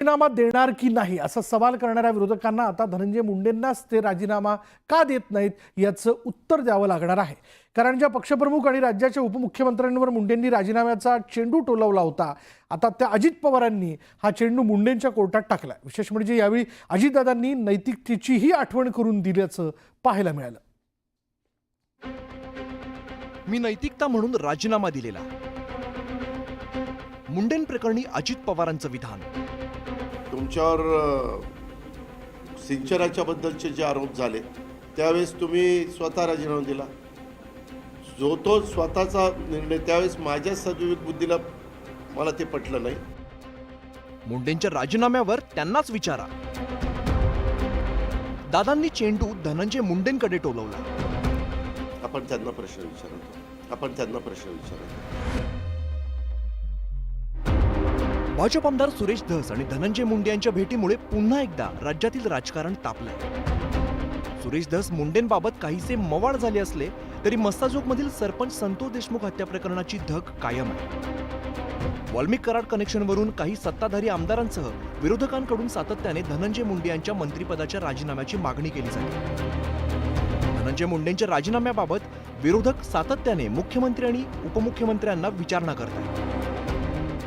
राजीनामा देणार की नाही? असा सवाल करणाऱ्या विरोधकांना आता धनंजय मुंडेंनाच ते राजीनामा का देत नाहीत याचं उत्तर द्यावं लागणार आहे. कारण ज्या पक्षप्रमुख आणि राज्याच्या उपमुख्यमंत्र्यांवर मुंडेंनी राजीनाम्याचा चेंडू टोलवला होता आता त्या अजित पवारांनी हा चेंडू मुंडेंच्या कोर्टात टाकला विशेष म्हणजे यावेळी अजितदादांनी नैतिकतेचीही आठवण करून दिल्याचं पाहायला मिळालं. मी नैतिकता म्हणून राजीनामा दिलेला. मुंडेन प्रकरणी अजित पवारांचं विधान. तुमच्यावर अ, सिंचनाच्या बद्दलचे जे आरोप झाले त्यावेळेस तुम्ही स्वतः राजीनामा दिला. जो तो स्वतःचा निर्णय त्यावेळेस माझ्या सद्विवेक बुद्धीला मला ते पटलं नाही. मुंडेंच्या राजीनाम्यावर त्यांनाच विचारा. दादांनी चेंडू धनंजय मुंडेंकडे टोलवला. आपण त्यांना प्रश्न विचारतो. आपण त्यांना प्रश्न विचारतो. भाजप आमदार सुरेश धस आणि धनंजय मुंडे यांच्या भेटीमुळे पुन्हा एकदा राज्यातील राजकारण तापलंय. सुरेश धस मुंडेंबाबत काहीसे मवाळ झाले असले तरी मस्ताजोगमधील सरपंच संतोष देशमुख हत्या प्रकरणाची धक कायम आहे. वाल्मिक कराड कनेक्शनवरून काही सत्ताधारी आमदारांसह विरोधकांकडून सातत्याने धनंजय मुंडे यांच्या मंत्रिपदाच्या राजीनाम्याची मागणी केली जाते. धनंजय मुंडेंच्या राजीनाम्याबाबत विरोधक सातत्याने मुख्यमंत्री आणि उपमुख्यमंत्र्यांना विचारणा करतात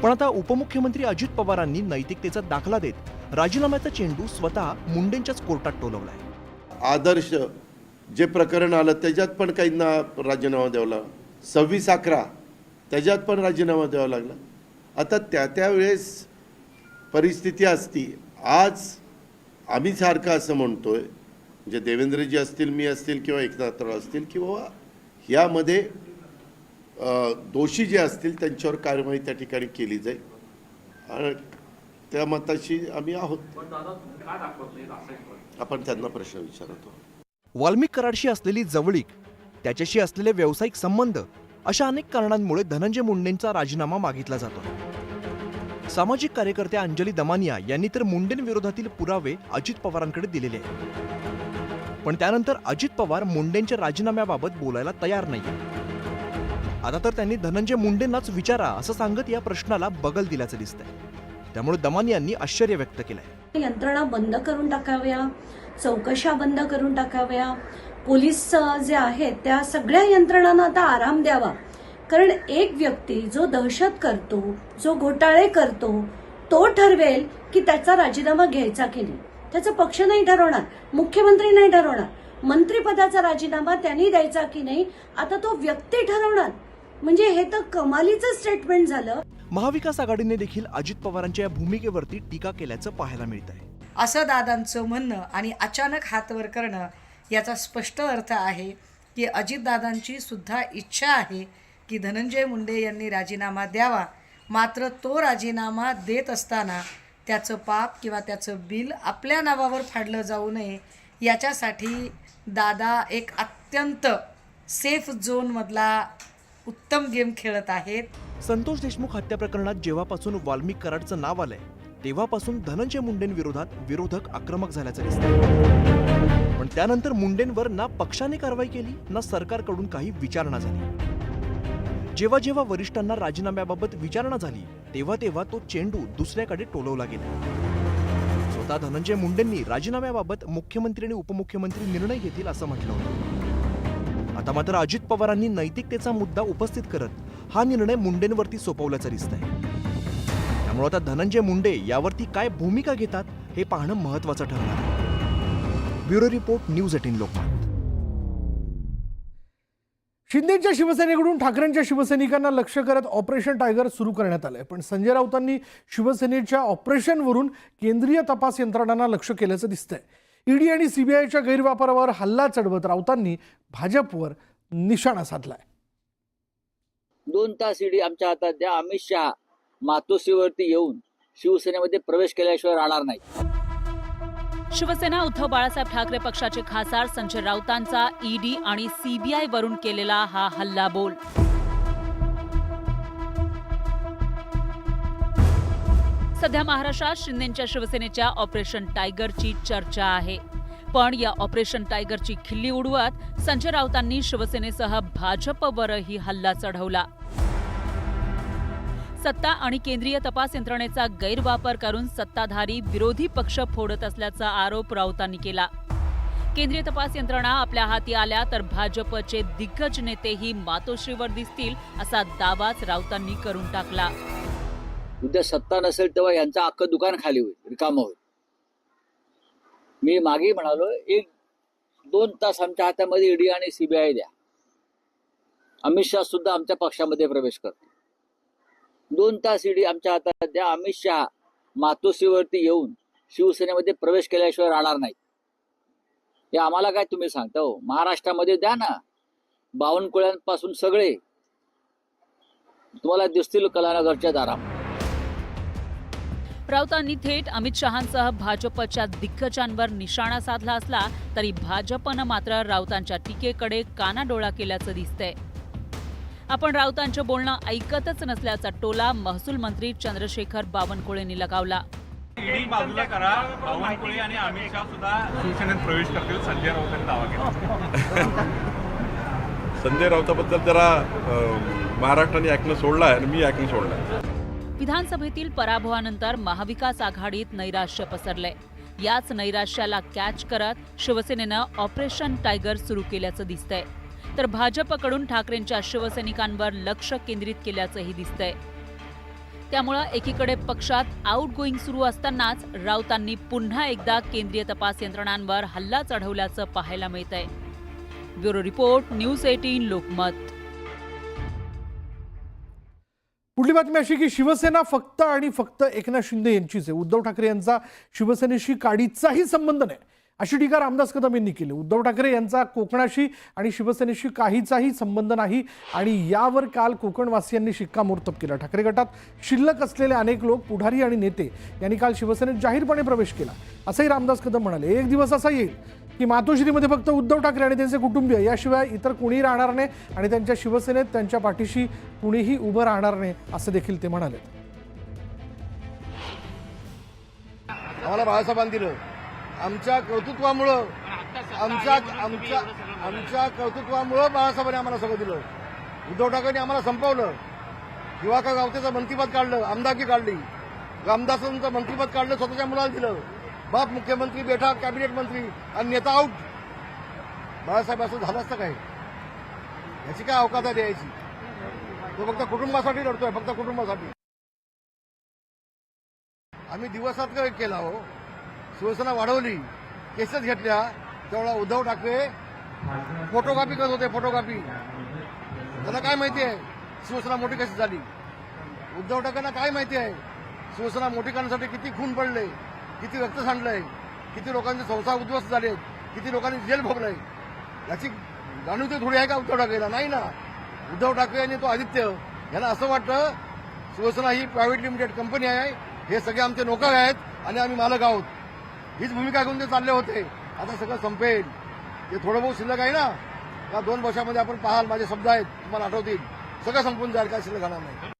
पण आता उपमुख्यमंत्री अजित पवारांनी नैतिकतेचा दाखला देत राजीनाम्याचा चेंडू स्वतः मुंडेंच्याच कोर्टात टोलवलाय. आदर्श जे प्रकरण आलं त्याच्यात पण काहींना राजीनामा द्यावा लागला. सव्वीस अकरा त्याच्यात पण राजीनामा द्यावा लागला. आता त्या त्यावेळेस परिस्थिती असती. आज आम्ही सारखं असं म्हणतोय म्हणजे देवेंद्रजी असतील मी असतील किंवा एकनाथराव असतील किंवा यामध्ये दोषी जे असतील त्यांच्यावर कारवाई त्या ठिकाणी केली जाईल. आणि त्या मताशी आम्ही आहोत. आपण त्यांना प्रश्न विचारतो. वाल्मिक कराडशी असलेली जवळीक त्याच्याशी असलेले व्यावसायिक संबंध अशा अनेक कारणांमुळे धनंजय मुंडेंचा राजीनामा मागितला जातो. सामाजिक कार्यकर्त्या अंजली दमानिया यांनी तर मुंडेंविरोधातील पुरावे अजित पवारांकडे दिलेले आहेत. पण त्यानंतर अजित पवार मुंडेंच्या राजीनाम्याबाबत बोलायला तयार नाही आता तर त्यांनी धनंजय मुंडेंनाच विचारा असं सांगत या प्रश्नाला बगल दिल्याचं दिसतंय. त्यामुळे दमानियांनी आश्चर्य व्यक्त केलंय. यंत्रणा बंद करून टाकाव्या चौकशा बंद करून टाकाव्या पोलीस जे आहेत त्या सगळ्या यंत्रणांना आता आराम द्यावा. कारण एक व्यक्ती जो दहशत करतो जो घोटाळे करतो तो ठरवेल की त्याचा राजीनामा घ्यायचा की नाही. त्याचा पक्ष नाही ठरवणार मुख्यमंत्री नाही ठरवणार. मंत्रिपदाचा राजीनामा त्यांनी द्यायचा की नाही आता तो व्यक्ती ठरवणार. म्हणजे हे तर कमालीचं स्टेटमेंट झालं. महाविकास आघाडीने देखील अजित पवारांच्या या भूमिकेवरती टीका केल्याचं पाहायला मिळत आहे. असं दादांचं म्हणणं आणि अचानक हात वर करणं याचा स्पष्ट अर्थ आहे की अजितदादांची सुद्धा इच्छा आहे की धनंजय मुंडे यांनी राजीनामा द्यावा. मात्र तो राजीनामा देत असताना त्याचं पाप किंवा त्याचं बिल आपल्या नावावर फाडलं जाऊ नये याच्यासाठी दादा एक अत्यंत सेफ झोनमधला उत्तम गेम खेळत आहेत. संतोष देशमुख हत्या प्रकरणात जेव्हापासून वाल्मिक कराडचं नाव आलंय तेव्हापासून धनंजय मुंडेंविरोधात विरोधक आक्रमक झाल्याचं दिसतंय. पण त्यानंतर मुंडेंवर ना पक्षाने कारवाई केली ना सरकारकडून काही विचारणा झाली. जेव्हा जेव्हा वरिष्ठांना राजीनाम्याबाबत विचारणा झाली तेव्हा तेव्हा तो चेंडू दुसऱ्याकडे टोलवला गेला. स्वतः धनंजय मुंडेंनी राजीनाम्याबाबत मुख्यमंत्री आणि उपमुख्यमंत्री निर्णय घेतील असं म्हटलं होतं. आता मात्र अजित पवारांनी नैतिकतेचा मुद्दा उपस्थित करत हा निर्णय मुंडेंवरती सोपवल्याचं दिसतंय. त्यामुळे आता धनंजय मुंडे यावरती काय भूमिका घेतात हे पाहणं महत्वाचं ठरणार आहे. Bureau report news eighteen Lokmat शिंदेच्या शिवसेनेकडून ठाकरेंच्या शिवसैनिकांना लक्ष करत ऑपरेशन टायगर सुरू करण्यात आलंय. पण संजय राऊतांनी शिवसेनेच्या ऑपरेशनवरून केंद्रीय तपास यंत्रणांना लक्ष केल्याचं दिसतंय. ईडी आणि सीबीआयच्या गैरवापरावर हल्ला चढवत राऊतांनी भाजपवर निशाणा साधलाय. दोन तास ईडी आमच्या हातात द्या. अमित शहा मातोश्रीवरती येऊन शिवसेनेमध्ये प्रवेश केल्याशिवाय राहणार नाही. शिवसेना उद्धव बाळासाहेब ठाकरे पक्षाचे खासदार संजय राऊतांचा ईडी आणि सीबीआय वरून केलेला हा हल्लाबोल. सध्या महाराष्ट्रात शिंदेच्या शिवसेनेच्या ऑपरेशन टायगरची चर्चा आहे. पण या ऑपरेशन टायगरची खिल्ली उडवत संजय राऊतांनी शिवसेनेसह भाजपवरही हल्ला चढवला. सत्ता आणि केंद्रीय तपास यंत्रणेचा गैरवापर करून सत्ताधारी विरोधी पक्ष फोडत असल्याचा आरोप राऊतांनी केला. केंद्रीय तपास यंत्रणा आपल्या हाती आल्या तर भाजपचे दिग्गज नेतेही मातोश्रीवर दिसतील असा दावाच राऊतांनी करून टाकला. उद्या सत्ता नसेल तेव्हा यांचं अख्खं दुकान खाली होईल रिकामं होईल. मी मागे म्हणालो एक दोन तास आमच्या हातामध्ये ईडी आणि सीबीआय द्या. अमित शहा सुद्धा आमच्या पक्षामध्ये प्रवेश करतो दोन तास ईडी आमच्या हातात द्या. अमित शहा मातोश्रीवरती येऊन शिवसेनेमध्ये प्रवेश केल्याशिवाय राहणार नाही हे आम्हाला काय तुम्ही सांगता हो? महाराष्ट्रामध्ये द्या ना. बावनकुळ्यांपासून सगळे. तुम्हाला दिसतील कलानगरच्या दारामध्ये. राऊतांनी थेट अमित शहांसह भाजपच्या दिग्गजांवर निशाणा साधला असला तरी भाजपनं मात्र राऊतांच्या टीकेकडे कानाडोळा केल्याचं दिसतंय. आपण राऊतांचं बोलणं ऐकतच नसल्याचा टोला महसूल मंत्री चंद्रशेखर बावनकुळेंनी लगावला. ईडी बाजूला करा. बावनकुळे आणि अमित शहा सुद्धा शिवसेनेत प्रवेश करतील. संजय राऊतांनी दावा केला. संजय राऊताबद्दल जरा महाराष्ट्राने ऐकणं सोडलं आहे आणि मी ऐकणं सोडलं आहे विधानसभेतील पराभवानंतर महाविकास आघाडीत नैराश्य पसरले. याच नैराश्याला कॅच करत शिवसेनेनं ऑपरेशन टायगर सुरू केल्याचं दिसतंय. तर भाजपकडून ठाकरेंच्या शिवसैनिकांवर लक्ष केंद्रित केल्याचंही दिसतंय. त्यामुळं एकीकडे पक्षात आउट गोईंग सुरू असतानाच राऊतांनी पुन्हा एकदा केंद्रीय तपास यंत्रणांवर हल्ला चढवल्याचं पाहायला मिळतंय. Bureau report news eighteen Lokmat. पुढली बातमी अशी की शिवसेना फक्त आणि फक्त एकनाथ शिंदे यांचीच आहे. उद्धव ठाकरे यांचा शिवसेनेशी काडीचाही संबंध नाही. अशी टीका रामदास कदम यांनी केली. उद्धव ठाकरे यांचा कोकणाशी आणि शिवसेनेशी काहीचाही संबंध नाही आणि यावर काल कोकणवासियांनी शिक्कामोर्तब केला. ठाकरे गटात शिल्लक असलेले अनेक लोक पुढारी आणि नेते यांनी काल शिवसेनेत जाहीरपणे प्रवेश केला. असंही रामदास कदम म्हणाले. एक दिवस असा येईल. की मातोश्रीमध्ये फक्त उद्धव ठाकरे आणि त्यांचे कुटुंबीय याशिवाय इतर कुणीही राहणार नाही आणि त्यांच्या शिवसेनेत त्यांच्या पाठीशी कुणीही उभं राहणार नाही असं देखील ते म्हणाले. आम्हाला बाळासाहेबांनी दिलं. आमच्या कर्तृत्वामुळं आमच्या आमच्या आमच्या कर्तृत्वामुळं बाळासाहेबांनी आम्हाला सगळं दिलं. उद्धव ठाकरेंनी आम्हाला संपवलं. दिवाकर गावतेचं मंत्रीपद काढलं आमदारकी काढली. रामदासांचं मंत्रीपद काढलं स्वतःच्या मुलाला दिलं. बाप मुख्यमंत्री बेठा कॅबिनेट मंत्री आणि नेता आऊट बाळासाहेब असं झालं असतं काय? याची काय अवकात आहे द्यायची? तो फक्त कुटुंबासाठी लढतोय फक्त कुटुंबासाठी. आम्ही दिवसात काय केला हो? शिवसेना वाढवली केसेस घेतल्या त्यावेळेला उद्धव ठाकरे फोटोकॉपी करत होते फोटोकॉपी. त्याला काय माहिती आहे? शिवसेना मोठी कशी झाली? उद्धव ठाकरेंना काय माहिती आहे? शिवसेना मोठी करण्यासाठी किती खून पडले? किती रक्त सांडलंय किती लोकांचे संसार उद्ध्वस्त झाले किती लोकांनी जेल भोगलंय याची जाणीव ते थोडी आहे का उद्धव ठाकरेला? नाही ना. उद्धव ठाकरे आणि तो आदित्य यांना असं वाटतं शिवसेना ही प्रायव्हेट लिमिटेड कंपनी आहे हे सगळे आमचे नोकर आहेत आणि आम्ही मालक आहोत. हीच भूमिका घेऊन ते चालले होते. आता सगळं संपेल. ते थोडं बहुत शिल्लक आहे ना. या दोन वर्षामध्ये आपण पाहाल माझे शब्द आहेत तुम्हाला आठवतील. सगळं संपून जाईल काय शिल्लक राहणार नाही.